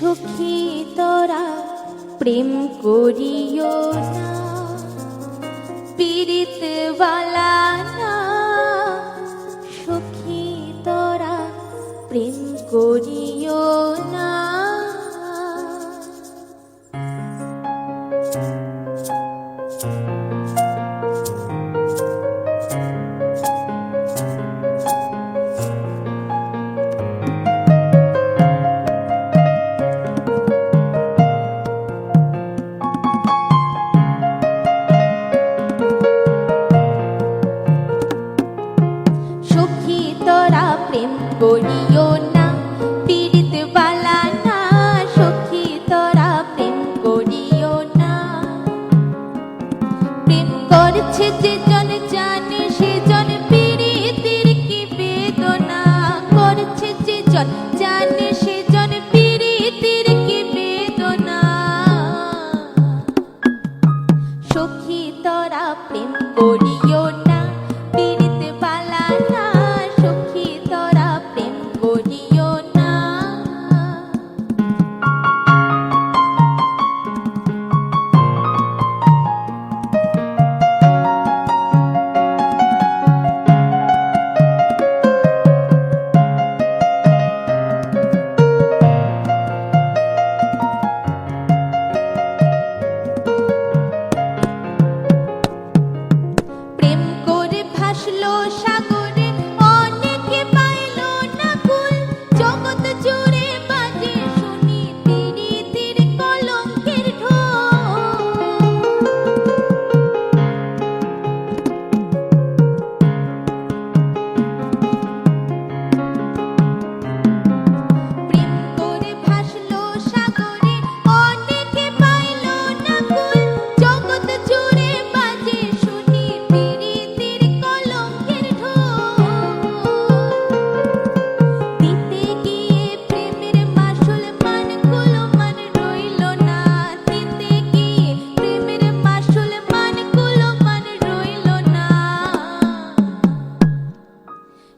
সুখী তোরা প্রেম করিও না। পীড়িতওয়ালা না। সুখী তোরা প্রেম করিও না।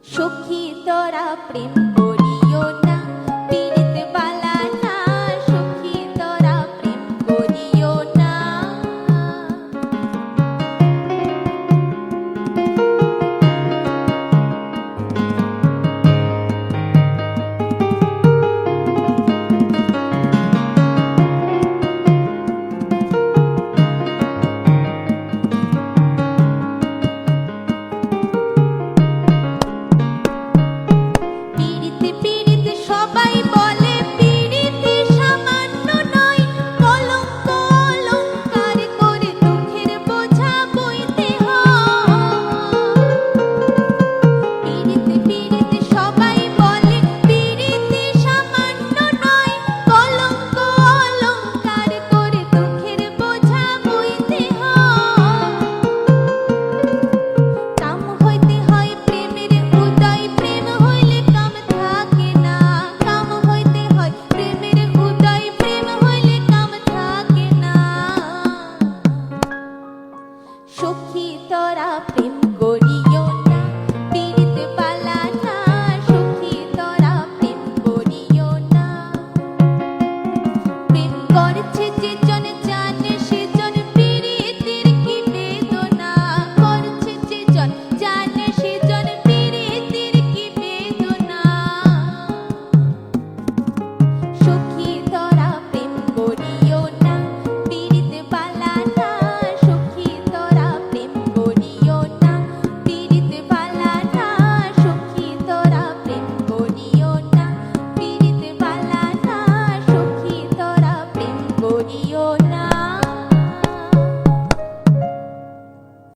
সখী তোরা প্রেম